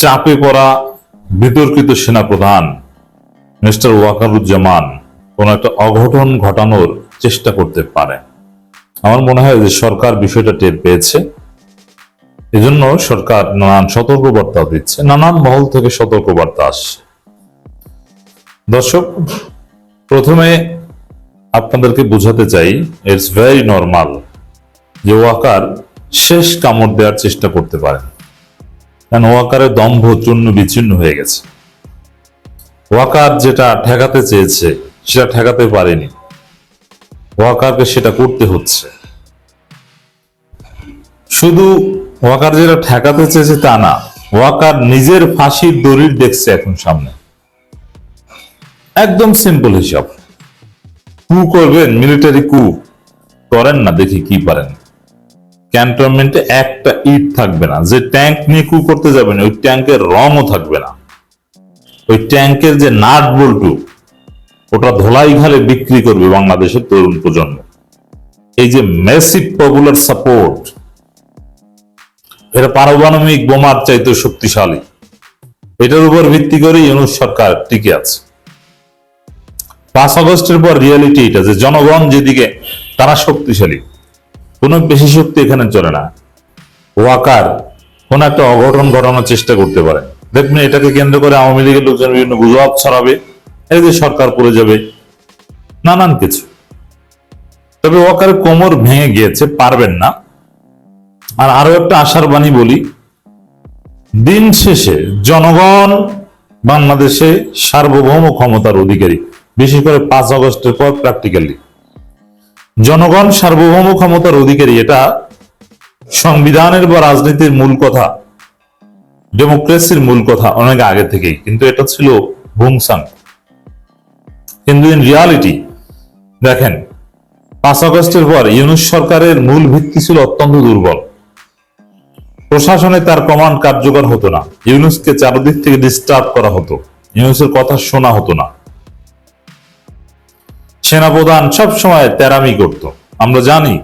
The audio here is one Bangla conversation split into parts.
চাপে পড়া বিতর্কিত সেনাপ্রধান মিস্টার ওয়াকারুজ্জামান কোন একটা অঘটন ঘটানোর চেষ্টা করতে পারে। আমার মনে হয় যে সরকার বিষয়টা টের পেয়েছে। এজন্য সরকার নানান সতর্কবার্তা দিচ্ছে, নানান মহল থেকে সতর্কবার্তা আসছে। দর্শক, প্রথমে আপনাদেরকে বোঝাতে চাই ইটস ভেরি নর্মাল যে ওয়াকার শেষ কামড় দেওয়ার চেষ্টা করতে পারেন। কারণ ওয়াকারের দম্ভ চূর্ণ বিচ্ছিন্ন হয়ে গেছে। ওয়াকার যেটা ঠেকাতে চেয়েছে, সেটা ঠেকাতে পারেনি। ওয়াকারকে সেটা করতে হচ্ছে। শুধু ওয়াকার যেটা ঠেকাতে চেয়েছে তা না, ওয়াকার নিজের ফাঁসির দড়ির দেখছে এখন সামনে। একদম সিম্পল হিসাব। কু করবেন মিলিটারি কু। করেন না, দেখি কি পারেন। ক্যান্টনমেন্টে একটা ইট থাকবে না, যে ট্যাঙ্ক নিয়ে কু করতে যাবেন, ওই ট্যাঙ্কের রঙও থাকবে না। ওই ট্যাঙ্কের যে নাট বল্টু, ওটা ধোলাই ঘালে বিক্রি করবে বাংলাদেশের তরুণ প্রজন্ম। এই যে মেসিভ পপুলার সাপোর্ট এটা পারমাণবিক বোমার চাইতে শক্তিশালী। এটার উপর ভিত্তি করে ইউনুস সরকার টিকে আছে। পাঁচ আগস্টের পর রিয়ালিটি এটা, যে জনগণ যেদিকে, তারা শক্তিশালী। কোনো বেশি শক্তি এখানে চলে না। ওয়াকার, কোন একটা অঘটন ঘটানোর চেষ্টা করতে পারে। দেখবেন এটাকে কেন্দ্র করে আওয়ামী লীগের লোকজন বিভিন্ন গুজব ছড়াবে যে সরকার পড়ে যাবে, নানান কিছু। তবে ওয়াকার কোমর ভেঙে গিয়েছে, পারবেন না। আর আরও একটা আশার বাণী বলি, দিন শেষে জনগণ বাংলাদেশে সার্বভৌম ক্ষমতার অধিকারী, বিশেষ করে পাঁচ আগস্টের পর প্র্যাকটিক্যালি জনগণ সার্বভৌম ক্ষমতার অধিকারী, এটা সংবিধানের বা রাজনীতির মূল কথা, ডেমোক্রেসির মূল কথা অনেক আগে থেকেই, কিন্তু এটা ছিল ভুংসাং। কিন্তু ইন রিয়ালিটি দেখেন, পাঁচ আগস্টের পর ইউনুস সরকারের মূল ভিত্তি ছিল অত্যন্ত দুর্বল। প্রশাসনে তার কমান্ড কার্যকর হতো না। ইউনুসকে চারদিক থেকে ডিস্টার্ব করা হতো। ইউনুসের কথা শোনা হতো না। সেনাপ্রধান সব সময় তেরামি করত। আমরা জানি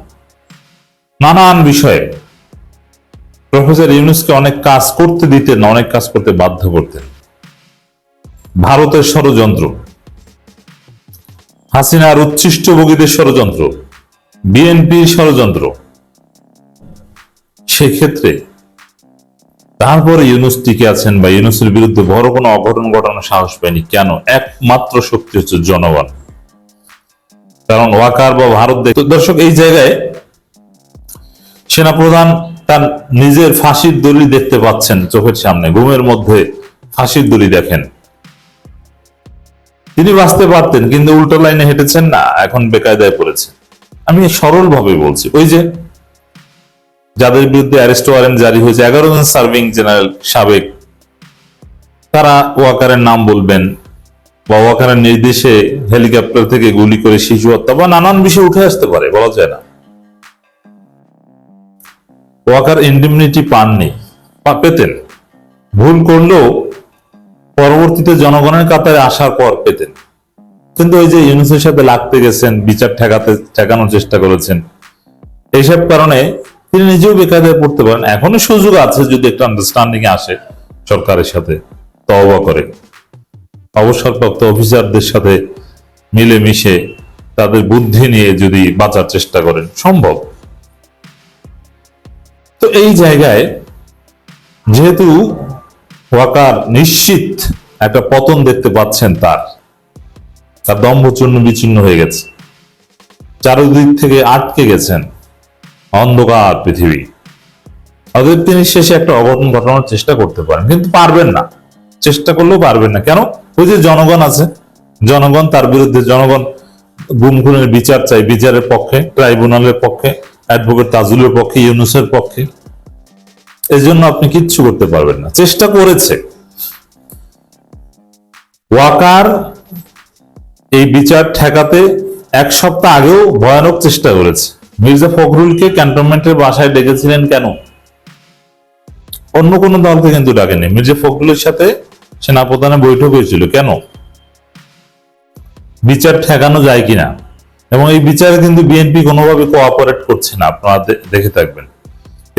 নানান বিষয়ে। প্রফেসর ইউনুসকে অনেক কাজ করতে দিতেন, অনেক কাজ করতে বাধ্য করতেন। ভারতের ষড়যন্ত্র। হাসিনার উচ্ছিষ্ট ভোগীদের ষড়যন্ত্র। বিএনপির ষড়যন্ত্র। সেক্ষেত্রে তারপরে ইউনুস টিকে আছেন বা ইউনুসের বিরুদ্ধে বড় কোনো অঘটন ঘটানোর সাহস পায়নি। কেন? একমাত্র শক্তি হচ্ছে জনগণ। কারণ ওয়াকার বা ভারত দেখ- দর্শক, এই জায়গায় সেনাপ্রধান তার নিজের ফাঁসির দড়ি দেখতে পাচ্ছেন চোখের সামনে। ঘুমের মধ্যে ফাঁসির দড়ি দেখেন। তিনি বাঁচতে পারতেন, কিন্তু উল্টো লাইনে হেঁটেছেন না, এখন বেকায়দায় পড়েছে আমি সরল ভাবে বলছি, ওই যে যাদের বিরুদ্ধে অ্যারেস্ট ওয়ারেন্ট জারি হয়েছে, এগারো জন সার্ভিং জেনারেল সাবেক, তারা ওয়াকারের নাম বলবেন বা ওয়াকারের নির্দেশে হেলিকপ্টার থেকে গুলি করে শিশু হত্যা বা নানান বিষয় উঠে আসতে পারে, বলা যায় না। ওয়াকার ইন্ডিমনিটি পাননি, পা- পেতেন। ভুল করলেও পরবর্তীতে জনগণের কাতারে আসার পর পেতেন। কিন্তু ওই যে ইউনুসের সাথে লাগতে গেছেন, বিচার ঠেকাতে, ঠেকানোর চেষ্টা করেছেন, এইসব কারণে তিনি নিজেও বেকায়দায় পড়তে পারেন। এখনও সুযোগ আছে যদি একটা আন্ডারস্ট্যান্ডিং আসে সরকারের সাথে, তওবা করে। অবসরপ্রাপ্ত অফিসারদের সাথে মিলেমিশে তাদের বুদ্ধি নিয়ে যদি বাঁচার চেষ্টা করেন, সম্ভব। তো এই জায়গায় যেহেতু ওয়াকার নিশ্চিত একটা পতন দেখতে পাচ্ছেন তার তার দম্ভ চূর্ণ বিচ্ছিন্ন হয়ে গেছে। চারদিক থেকে আটকে গেছেন অন্ধকার পৃথিবী। অতএব তিনি শেষে একটা অঘটন ঘটানোর চেষ্টা করতে পারেন, কিন্তু পারবেন না। চেষ্টা করলেও পারবেন না। কেন? ওই যে জনগণ আছে, জনগণ তার বিরুদ্ধে, জনগণ গুম খুনের বিচার চাই বিচারের পক্ষে, ট্রাইব্যুনালের পক্ষে, অ্যাডভোকেট তাজুলের পক্ষে, ইউনুসের পক্ষে। এই জন্য আপনি কিচ্ছু করতে পারবেন না। চেষ্টা করেছে। ওয়াকার এই বিচার ঠেকাতে এক সপ্তাহ আগেও ভয়ানক চেষ্টা করেছে। মির্জা ফখরুলকে ক্যান্টনমেন্টের বাসায় ডেকেছিলেন কেন? অন্য কোনো দলকে কিন্তু ডাকেনি। মির্জা ফখরুলের সাথে সেনাপ্রধানের বৈঠক হয়েছিল। কেন? বিচার ঠেকানো যায় কিনা? এবং এই বিচারে কিন্তু বিএনপি কোনোভাবে কোঅপারেট করছে না, আপনারা দেখে থাকবেন।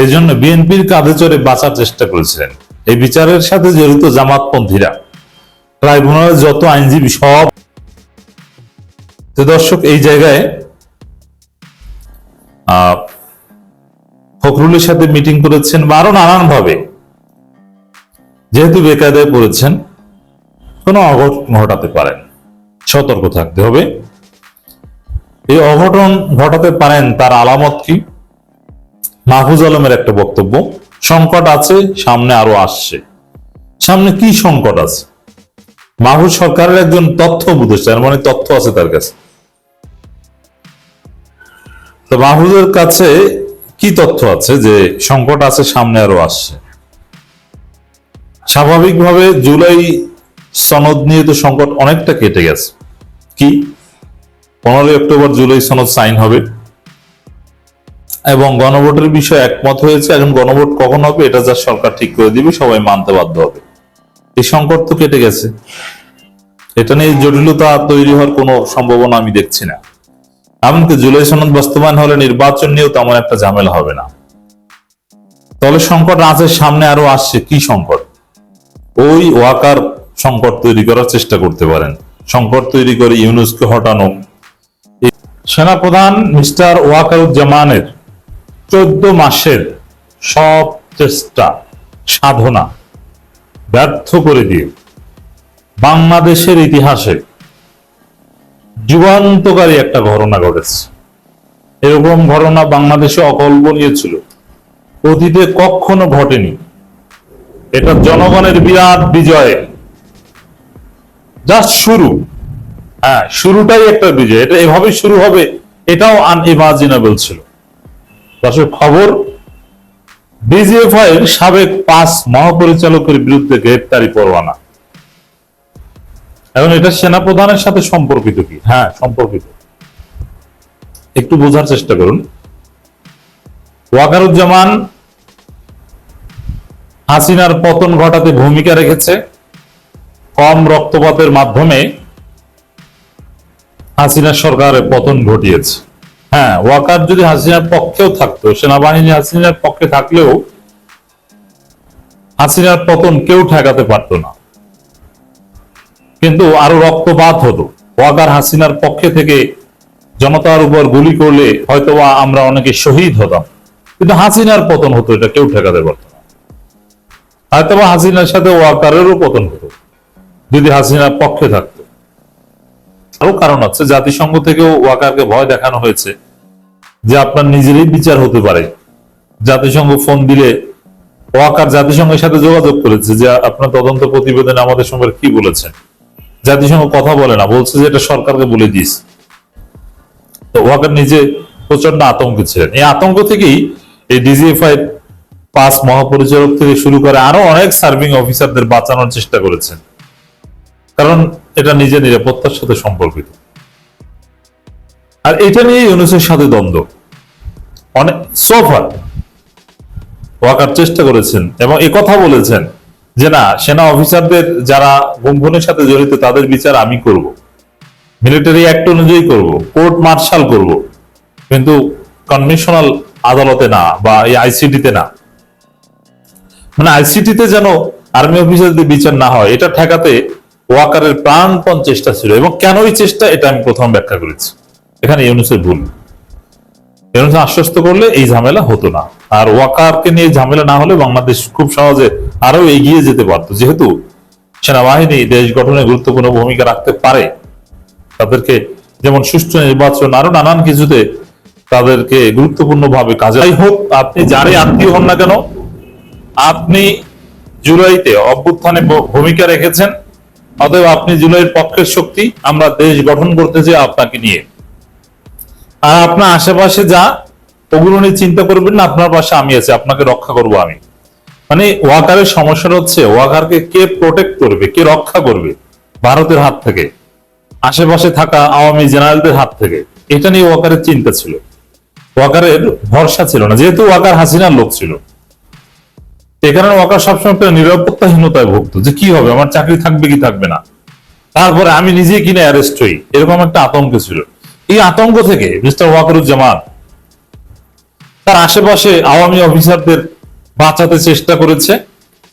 এই জন্য বিএনপির কাঁধে চড়ে বাঁচার চেষ্টা করেছিলেন। এই বিচারের সাথে জড়িত জামাতপন্থীরা ট্রাইব্যুনালের যত আইনজীবী সব তো দর্শক, এই জায়গায় ফখরুলের সাথে মিটিং করেছেন বা আরও নানান ভাবে যেহেতু বেকায়দায় পড়েছেন, কোনো অঘটন ঘটাতে পারেন। সতর্ক থাকতে হবে। এই অঘটন ঘটাতে পারেন তার আলামত কি? মাহফুজ আলমের একটা বক্তব্য, সংকট আছে, সামনে আরও আসছে। সামনে কি সংকট আছে? মাহফুজ সরকারের একজন তথ্য উপদেষ্টা মানে তথ্য আছে তার কাছে। তো মাহফুজের কাছে কি তথ্য আছে যে সংকট আছে, সামনে আরও আসছে? স্বাভাবিকভাবে জুলাই সনদ নিয়ে তো সংকট অনেকটা কেটে গেছে। কি? পনেরোই অক্টোবর জুলাই সনদ সাইন হবে। এবং গণভোটের বিষয়ে একমত হয়েছে, এখন গণভোট কখন হবে এটা যা সরকার ঠিক করে দিবে, সবাই মানতে বাধ্য হবে। এই সংকট তো কেটে গেছে। এটা নিয়ে জটিলতা তৈরি হওয়ার কোনো সম্ভাবনা আমি দেখছি না। এমনকি জুলাই সনদ বাস্তবায়ন হলে নির্বাচন নিয়েও তেমন একটা ঝামেলা হবে না। তবে সংকট আছে, সামনে আরও আসছে। কি সংকট? ওই ওয়াকার সংকট তৈরি করার চেষ্টা করতে পারেন। সংকট তৈরি করে ইউনুসকে হটানো। সেনাপ্রধান মিস্টার ওয়াকারুজ্জামানের চোদ্দ মাসের সব চেষ্টা, সাধনা ব্যর্থ করে দিয়ে বাংলাদেশের ইতিহাসে যুগান্তকারী একটা ঘটনা ঘটেছে। এরকম ঘটনা বাংলাদেশে অকল্পনীয় ছিল। অতীতে কখনো ঘটেনি। এটা জনগণের বিরাট বিজয়। জাস্ট শুরু। হ্যাঁ শুরুটাই একটা বিজয়। এটা এভাবে শুরু হবে, এটাও আনইমাজিনেবল ছিল। দর্শক, খবর ডিজিএফআই সাবেক পাঁচ মহাপরিচালকের বিরুদ্ধে গ্রেপ্তারি পরোয়ানা। এখন এটা সেনাপ্রধানের সাথে সম্পর্কিত কি? হ্যাঁ সম্পর্কিত। একটু বোঝার চেষ্টা করুন। ওয়াকারুজ্জামান হাসিনার পতন ঘটাতে ভূমিকা রেখেছে কম রক্তপাতের মাধ্যমে হাসিনা সরকারের পতন ঘটিয়েছে। হ্যাঁ ওয়াকার যদি হাসিনার পক্ষেও থাকতো, সেনাবাহিনী হাসিনার পক্ষে থাকলেও হাসিনার পতন কেউ ঠেকাতে পারত না। কিন্তু আরও রক্তপাত হতো। ওয়াকার হাসিনার পক্ষে থেকে জনতার উপর গুলি করলে হয়তোবা আমরা অনেকে শহীদ হতাম। কিন্তু হাসিনার পতন হতো, এটা কেউ ঠেকাতে পারত না। হয়তোবা হাসিনার সাথে ওয়াকারেরও পতন হতো, যদি হাসিনার পক্ষে থাকতো। আরও কারণ আছে, জাতিসংঘ থেকেও ওয়াকারকে ভয় দেখানো হয়েছে যে আপনার নিজেরই বিচার হতে পারে। জাতিসংঘ ফোন দিলে ওয়াকার জাতিসংঘের সাথে যোগাযোগ করেছে যে আপনার তদন্ত প্রতিবেদনে আমাদের সঙ্গে কি বলেছেন। জাতিসংঘ কথা বলে না, বলছে যে এটা সরকারকে বলে দিস তো ওয়াকার নিজে প্রচণ্ড আতঙ্কে ছিলেন। এই আতঙ্ক থেকেই এই ডিজিএফআই পাঁচ মহাপরিচালক থেকে শুরু করে আরও অনেক সার্ভিং অফিসারদের বাঁচানোর চেষ্টা করেছেন। কারণ এটা নিজের নিরাপত্তার সাথে সম্পর্কিত। আর এটা নিয়ে ইউনুসের সাথে দ্বন্দ্ব। অনেক সোফার ওয়াকার চেষ্টা করেছেন এবং কথা বলেছেন যে না, সেনা অফিসারদের যারা গুমখুনের সাথে জড়িত, তাদের বিচার আমি করব। মিলিটারি অ্যাক্ট অনুযায়ী করব কোর্ট মার্শাল করব। কিন্তু কনভেনশনাল আদালতে না বা এই আইসিডিতে না। মানে আইসিটিতে যেন আর্মি অফিসারদের বিচার না হয়, এটা ঠেকাতে ওয়াকারের প্রাণপণ চেষ্টা ছিল। এবং কেন এই চেষ্টা, এটা আমি প্রথম ব্যাখ্যা করেছি। এখানে ইউনুসের ভুল। ইউনুস আশ্বস্ত করলে এই ঝামেলা হতো না। আর ওয়াকারকে নিয়ে ঝামেলা না হলে বাংলাদেশ খুব সহজে আরও এগিয়ে যেতে পারতো। যেহেতু সেনাবাহিনী দেশ গঠনে গুরুত্বপূর্ণ ভূমিকা রাখতে পারে, তাদেরকে যেমন সুষ্ঠু নির্বাচন আরও নানান কিছুতে তাদেরকে গুরুত্বপূর্ণ ভাবে কাজে হোক, আপনি যারে আত্মীয় হন না কেন আপনি জুলাইতে অভ্যুত্থানে ভূমিকা রেখেছেন, অতএব আপনি জুলাইয়ের পক্ষের শক্তি আমরা দেশ গঠন করতে চাই আপনাকে নিয়ে। আর আপনার আশেপাশে যা, ওগুলো নিয়ে চিন্তা করবেন না, আপনার পাশে আমি আছি, আপনাকে রক্ষা করব আমি। মানে ওয়াকারের সমস্যাটা হচ্ছে, ওয়াকারকে কে প্রোটেক্ট করবে, কে রক্ষা করবে? ভারতের হাত থেকে, আশেপাশে থাকা আওয়ামী জেনারেলদের হাত থেকে, এটা নিয়ে ওয়াকারের চিন্তা ছিল। ওয়াকারের ভরসা ছিল না, যেহেতু ওয়াকার হাসিনার লোক ছিল। এখানে ওয়াকার সবসময় একটা নিরাপত্তাহীনতায় ভুগতো যে কি হবে, আমার চাকরি থাকবে কি থাকবে না। তারপরে আমি নিজে কিনে অ্যারেস্ট হই, এরকম একটা আতঙ্ক ছিল। এই আতঙ্ক থেকে মিস্টার ওয়াকারুজ্জামান তার আশেপাশে আওয়ামী অফিসারদের বাঁচাতে চেষ্টা করেছে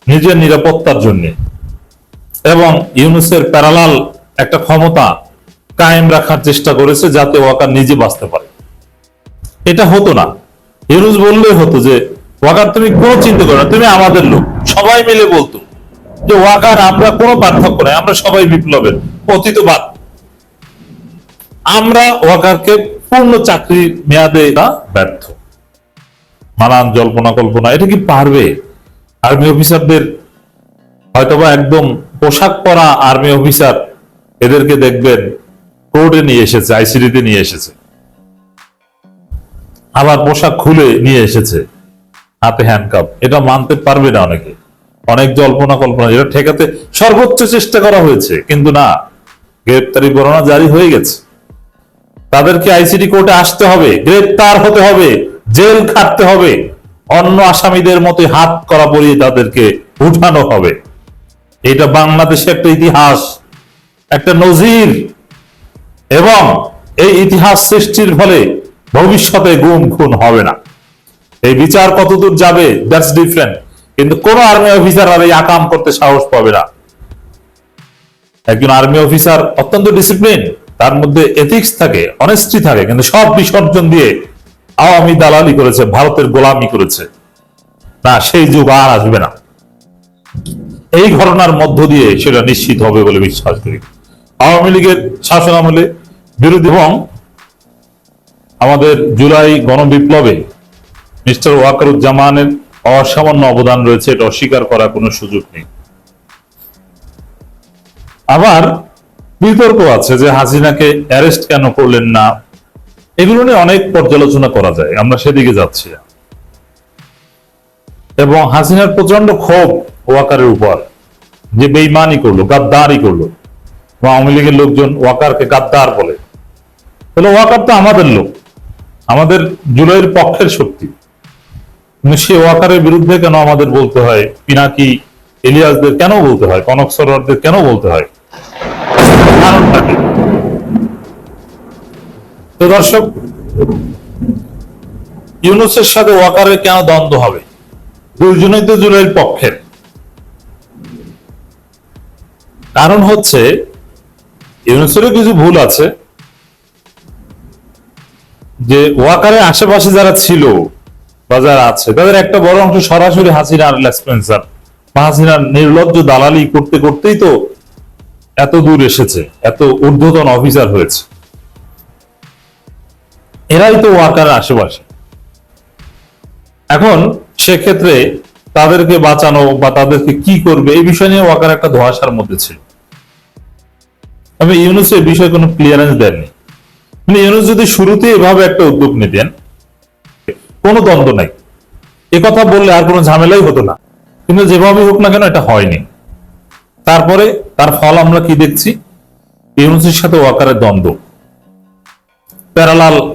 নিজের নিরাপত্তার জন্য। এবং ইউনুসের প্যারালাল একটা ক্ষমতা কায়েম রাখার চেষ্টা করেছে যাতে ওয়াকার নিজে বাঁচতে পারে। এটা হতো না। ইউনুস বললেই হতো যে ওয়াকার, তুমি কোনো চিন্তা করো না, তুমি আমাদের লোক। সবাই মিলে বলতো যে, ওয়াকার, আমরা কোনো পার্থক্য নাই, আমরা সবাই বিপ্লবের অতীতবাদ। আমরা ওয়াকারকে পূর্ণ চাকরির মেয়াদে না ব্যর্থ। মানান জল্পনা, কল্পনা, এটা কি পারবে? আর্মি অফিসারদের হয়তোবা একদম পোশাক পরা আর্মি অফিসার এদেরকে দেখবেন কোর্টে নিয়ে এসেছে, আইসিডিতে নিয়ে এসেছে। আবার পোশাক খুলে নিয়ে এসেছে। হাতে হ্যান্ডকাপ এটা মানতে পারবে না অনেকে। অনেক জল্পনা কল্পনা, এটা ঠেকাতে সর্বোচ্চ চেষ্টা করা হয়েছে, কিন্তু না। গ্রেপ্তারি পরোয়ানা জারি হয়ে গেছে। তাদেরকে আইসিডি কোর্টে আসতে হবে, গ্রেপ্তার হতে হবে, জেল খাটতে হবে। অন্য আসামিদের মতো হাত করা পরিয়ে তাদেরকে উঠানো হবে। এটা বাংলাদেশে একটা ইতিহাস, একটা নজির। এবং এই ইতিহাস সৃষ্টির ফলে ভবিষ্যতে গুম খুন হবে না। এই বিচার কতদূর যাবে? দ্যাটস ডিফারেন্ট কিন্তু কোন আর্মি অফিসার আর এই আকাম করতে সাহস পাবে না। একজন আর্মি অফিসার অত্যন্ত ডিসিপ্লিন তার মধ্যে এথিক্স থাকে অনেস্টি থাকে, কিন্তু সব বিসর্জন দিয়ে আওয়ামী দালালি করেছে, ভারতের গোলামি করেছে। না, সেই যুগ আর আসবে না। এই ঘটনার মধ্য দিয়ে সেটা নিশ্চিত হবে বলে বিশ্বাস করি। আওয়ামী লীগের শাসন আমলে বিরোধী এবং আমাদের জুলাই গণবিপ্লবে মিস্টার ওয়াকারুজ্জামানের অসামান্য অবদান রয়েছে, এটা অস্বীকার করার কোনো সুযোগ নেই। আবার বিতর্ক আছে যে হাসিনাকে অ্যারেস্ট কেন করলেন না, এগুলো নিয়ে অনেক পর্যালোচনা করা যায়, আমরা সেদিকে যাচ্ছি এবং হাসিনার প্রচণ্ড ক্ষোভ ওয়াকারের উপর, যে বেইমানি করল গাদ্দারি করল আওয়ামী লীগের লোকজন ওয়াকারকে গাদ্দার বলে। তাহলে ওয়াকার তো আমাদের লোক, আমাদের জুলাইয়ের পক্ষের শক্তি। সে ওয়াকারের বিরুদ্ধে কেন আমাদের বলতে হয়? পিনাকি এলিয়াসদের কেন বলতে হয়? কনক সরোয়ারদের কেন বলতে হয়? তো দর্শক, ইউনুসের সাথে ওয়াকারের কেন দ্বন্দ্ব হবে? দুইজনেই তো জুলাইয়ের পক্ষের কারণ হচ্ছে, ইউনুসেরও কিছু ভুল আছে। যে ওয়াকারের আশেপাশে যারা ছিল বা যারা আছে। তাদের একটা বড় অংশ সরাসরি হাসিনার লেসপেন্সার হাসিনার নির্লজ্জ দালালি করতে করতেই তো এত দূর এসেছে, এত ঊর্ধ্বতন অফিসার হয়েছে। এরাই তো ওয়ার্কার আশেপাশে। এখন সেক্ষেত্রে তাদেরকে বাঁচানো বা তাদেরকে কি করবে, এই বিষয় নিয়ে ওয়াকার একটা ধোয়াশার মধ্যে ছিল। তবে ইউনুস এই বিষয়ে কোনো ক্লিয়ারেন্স দেননি। মানে ইউনুস যদি শুরুতে এভাবে একটা উদ্যোগ নিতেন কোনো দ্বন্দ্ব নাই। কথা বললে আর কোনো ঝামেলাই হতো না। কিন্তু যেভাবে হোক না কেন এটা হয়নি। তারপরে তার ফল আমরা কি দেখছি? ইউনুসের সাথে ওয়াকারের দ্বন্দ্ব। প্যারালাল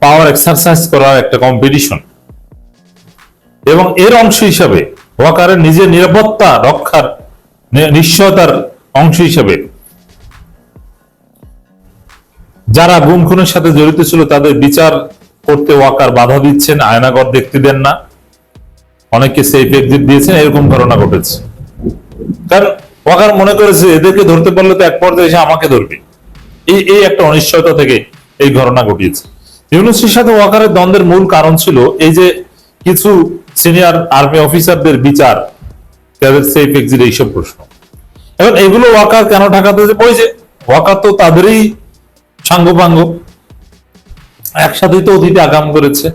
পাওয়ার এক্সারসাইজ করার একটা কম্পিটিশন। এবং এর অংশ হিসাবে ওয়াকারের নিজের নিরাপত্তা রক্ষার নিশ্চয়তার অংশ হিসাবে যারা গুম খুনের সাথে জড়িত ছিল, তাদের বিচার করতে ওয়াকার বাধা দিচ্ছেন আয়নাগর দেখতে দেন না। অনেককে সেফ এক্সিট দিয়েছেন, এরকম ঘটনা ঘটেছে। কারণ ওয়াকার মনে করেছে, এদেরকে ধরতে পারলে তো এক পর্যায়ে এসে আমাকে ধরবে। এই এই একটা অনিশ্চয়তা থেকে এই ঘটনা ঘটিয়েছে। ইউনুসের সাথে ওয়াকারের দ্বন্দ্বের মূল কারণ ছিল এই যে কিছু সিনিয়র আর্মি অফিসারদের বিচার, তাদের সেফ এক্সিট এইসব প্রশ্ন। এখন এগুলো ওয়াকার কেন ঢাকাতে যে ওয়াকার তো তাদেরই সাঙ্গপাঙ্গ। একসাথেই তো অতীতে আকাম করেছে।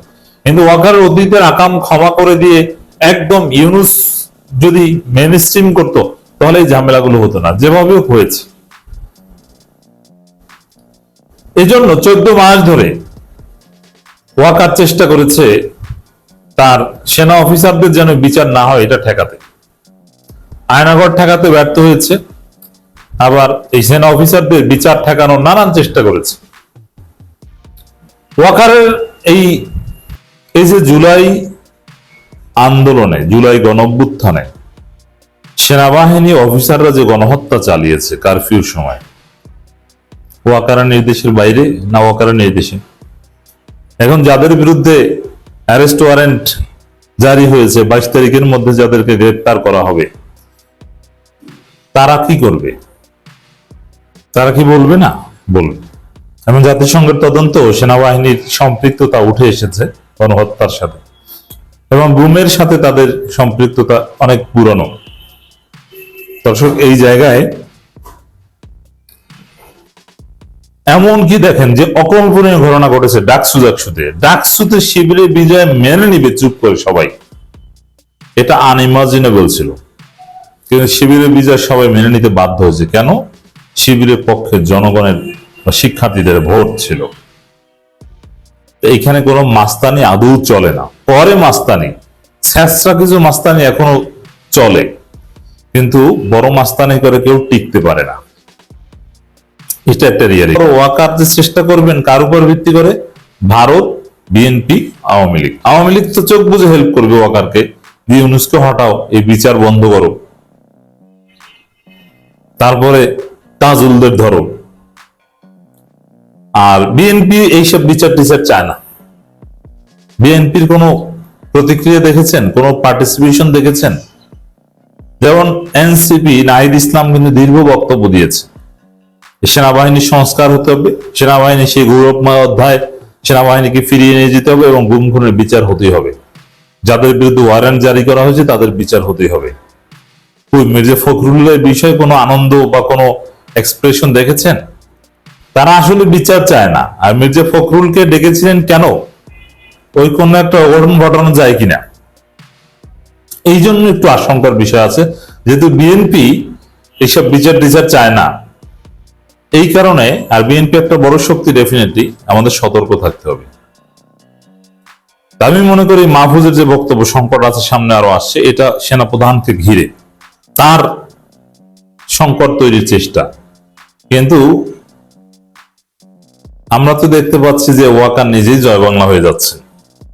কিন্তু ওয়াকার অতীতের আকাম ক্ষমা করে দিয়ে একদম ইউনুস যদি মেন স্ট্রিম করতো, তাহলে এই ঝামেলাগুলো হতো না। যেভাবে হয়েছে। এই জন্য চোদ্দ মাস ধরে ওয়াকার চেষ্টা করেছে তার সেনা অফিসারদের যেন বিচার না হয় এটা ঠেকাতে। আয়নাগর ঠেকাতে ব্যর্থ হয়েছে। আবার এই সেনা অফিসারদের বিচার ঠেকানোর নানান চেষ্টা করেছে। ওয়াকারের এই এই যে জুলাই আন্দোলনে, জুলাই গণঅভ্যুত্থানে সেনাবাহিনী অফিসাররা যে গণহত্যা চালিয়েছে কারফিউর সময় ওয়াকারের নির্দেশের বাইরে না ওয়াকারের নির্দেশে? এখন যাদের বিরুদ্ধে অ্যারেস্ট ওয়ারেন্ট জারি হয়েছে, বাইশ তারিখের মধ্যে যাদেরকে গ্রেপ্তার করা হবে, তারা কি করবে? তারা কি বলবে না? বলবে এবং জাতিসংঘের তদন্ত সেনাবাহিনীর সম্পৃক্ততা উঠে এসেছে গণহত্যার সাথে। এবং বুমের সাথে তাদের সম্পৃক্ততা অনেক পুরনো। দর্শক, এই জায়গায় এমন কি দেখেন যে অকল্পনীয় ঘটনা ঘটেছে ডাকসু ডাকসুতে। ডাকসুতে শিবিরে বিজয় মেনে নিবে চুপ করে সবাই। এটা আনইমাজিনেবল ছিল। কিন্তু শিবিরের বিজয় সবাই মেনে নিতে বাধ্য হয়েছে। কেন? শিবিরের পক্ষে জনগণের শিক্ষার্থীদের ভোট ছিল। তো এইখানে কোনো মাস্তানি আদৌ চলে না। পরে মাস্তানি। স্যাঁচরা কিছু মাস্তানি এখনও চলে। কিন্তু বড় মাস্তানি করে কেউ টিকতে পারে না। এটা একটা রিয়ালিটি ওয়াকার যে চেষ্টা করবেন, কার উপর ভিত্তি করে? ভারত বিএনপি আওয়ামী লীগ। আওয়ামী লীগ তো চোখ বুঝে হেল্প করবে ওয়াকারকে। দিয়ে ইউনুসকে হটাও, এই বিচার বন্ধ করো। তারপরে তাজুলদের ধরো। আর বিএনপি এইসব বিচার টিচার চায় না। বিএনপির কোনো প্রতিক্রিয়া দেখেছেন? কোনো পার্টিসিপেশন দেখেছেন? যেমন এনসিপি নাহিদ ইসলাম কিন্তু দীর্ঘ বক্তব্য দিয়েছে। সেনাবাহিনীর সংস্কার হতে হবে, সেনাবাহিনী সেই গৌরবময় অধ্যায়, সেনাবাহিনীকে ফিরিয়ে নিয়ে যেতে হবে এবং গুম খুনের বিচার হতেই হবে। যাদের বিরুদ্ধে ওয়ারেন্ট জারি করা হয়েছে, তাদের বিচার হতেই হবে। মির্জা ফখরুলের বিষয়ে কোনো আনন্দ বা কোনো এক্সপ্রেশন দেখেছেন? তারা আসলে বিচার চায় না। আর মির্জা ফখরুলকে ডেকেছিলেন কেন? ওই কোন একটা অঘটন ঘটানো যায় কিনা? এই জন্য একটু আশঙ্কার বিষয় আছে। যেহেতু বিএনপি এইসব বিচার টিচার চায় না, এই কারণে আর বিএনপি একটা বড় শক্তি ডেফিনেটলি আমাদের সতর্ক থাকতে হবে। আমি মনে করি মাহফুজের যে বক্তব্য সংকট আছে, সামনে আরও আসছে, এটা সেনাপ্রধানকে ঘিরে। তার সংকট তৈরির চেষ্টা। কিন্তু আমরা তো দেখতে পাচ্ছি যে ওয়াকার নিজেই জয় বাংলা হয়ে যাচ্ছে।